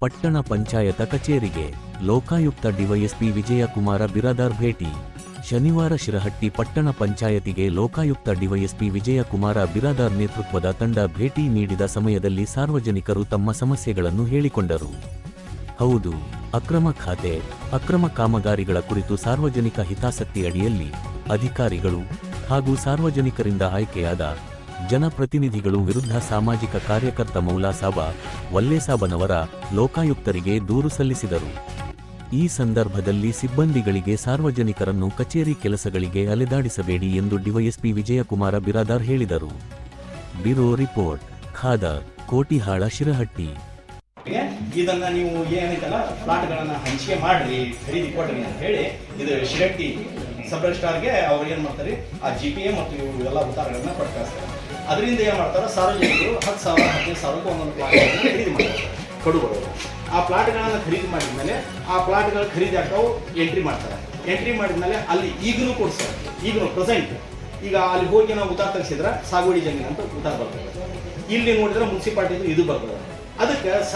ಪಟ್ಟಣ ಪಂಚಾಯತ ಕಚೇರಿಗೆ ಲೋಕಾಯುಕ್ತ ಡಿವೈಎಸ್ಪಿ ವಿಜಯಕುಮಾರ ಬಿರಾದಾರ್ ಭೇಟಿ. ಶನಿವಾರ ಶಿರಹಟ್ಟಿ ಪಟ್ಟಣ ಪಂಚಾಯತಿಗೆ ಲೋಕಾಯುಕ್ತ ಡಿವೈಎಸ್ಪಿ ವಿಜಯಕುಮಾರ ಬಿರಾದಾರ್ ನೇತೃತ್ವದ ತಂಡ ಭೇಟಿ ನೀಡಿದ ಸಮಯದಲ್ಲಿ ಸಾರ್ವಜನಿಕರು ತಮ್ಮ ಸಮಸ್ಯೆಗಳನ್ನು ಹೇಳಿಕೊಂಡರು. ಹೌದು, ಅಕ್ರಮ ಖಾತೆ, ಅಕ್ರಮ ಕಾಮಗಾರಿಗಳ ಕುರಿತು ಸಾರ್ವಜನಿಕ ಹಿತಾಸಕ್ತಿ ಅಡಿಯಲ್ಲಿ ಅಧಿಕಾರಿಗಳು ಹಾಗೂ ಸಾರ್ವಜನಿಕರಿಂದ ಆಯ್ಕೆಯಾದ ಜನಪ್ರತಿನಿಧಿಗಳು ವಿರುದ್ಧ ಸಾಮಾಜಿಕ ಕಾರ್ಯಕರ್ತ ಮೌಲಾಸಾಬ ವಲ್ಲೇಸಾಬನವರ ಲೋಕಾಯುಕ್ತರಿಗೆ ದೂರು ಸಲ್ಲಿಸಿದರು. ಈ ಸಂದರ್ಭದಲ್ಲಿ ಸಿಬ್ಬಂದಿಗಳಿಗೆ ಸಾರ್ವಜನಿಕರನ್ನು ಕಚೇರಿ ಕೆಲಸಗಳಿಗೆ ಅಲೆದಾಡಿಸಬೇಡಿ ಎಂದು ಡಿವೈಎಸ್ಪಿ ವಿಜಯಕುಮಾರ ಬಿರಾದಾರ್ ಹೇಳಿದರು. Bureau report, Khadar, Kotihal, Shirahatti. ಇದನ್ನ ನೀವು ಏನೈತಲ್ಲ, ಪ್ಲಾಟ್ಗಳನ್ನ ಹಂಚಿಕೆ ಮಾಡ್ರಿ, ಖರೀದಿ ಕೊಡ್ರಿ ಅಂತ ಹೇಳಿ ಇದು ಶಿರಟ್ಟಿ ಸಬ್ ರಿಜಿಸ್ಟ್ರಾರ್ಗೆ ಅವ್ರು ಏನ್ ಮಾಡ್ತಾರೆ, ಆ ಜಿ ಪಿ ಎ ಮತ್ತು ಇವರು ಎಲ್ಲ ಉತ್ತಾರಗಳನ್ನ ಕೊಟ್ಟು ಅದರಿಂದ ಏನ್ ಮಾಡ್ತಾರ, ಸಾರ್ವಜನಿಕರು ಹತ್ತು ಸಾವಿರ, ಹದಿನೈದು ಸಾವಿರಕ್ಕೂ ಒಂದೊಂದು ಖರೀದಿ ಮಾಡ್ತಾರೆ ಕಡುಬರು ಆ ಪ್ಲಾಟ್ಗಳನ್ನ ಖರೀದಿ ಮಾಡಿದ್ಮೇಲೆ, ಆ ಪ್ಲಾಟ್ಗಳ ಖರೀದಿ ಆಗ್ತಾವು ಎಂಟ್ರಿ ಮಾಡ್ತಾರೆ. ಎಂಟ್ರಿ ಮಾಡಿದ್ಮೇಲೆ ಅಲ್ಲಿ ಈಗಲೂ ಕೊಡ್ತಾರೆ ಈಗಲೂ ಪ್ರೆಸೆಂಟ್ ಈಗ ಅಲ್ಲಿ ಹೋಗಿ ನಾವು ಉತ್ತರ ತರಿಸಿದ್ರೆ ಸಾಗುವಳಿ ಜಮೀನು ಅಂತ ಉತ್ತಾರ ಬರ್ತದೆ. ಇಲ್ಲಿ ನೋಡಿದ್ರೆ ಮುನ್ಸಿಪಾಲ್ಟಿ ಇದು ಬರ್ತದೆ. ಅದಕ್ಕೆ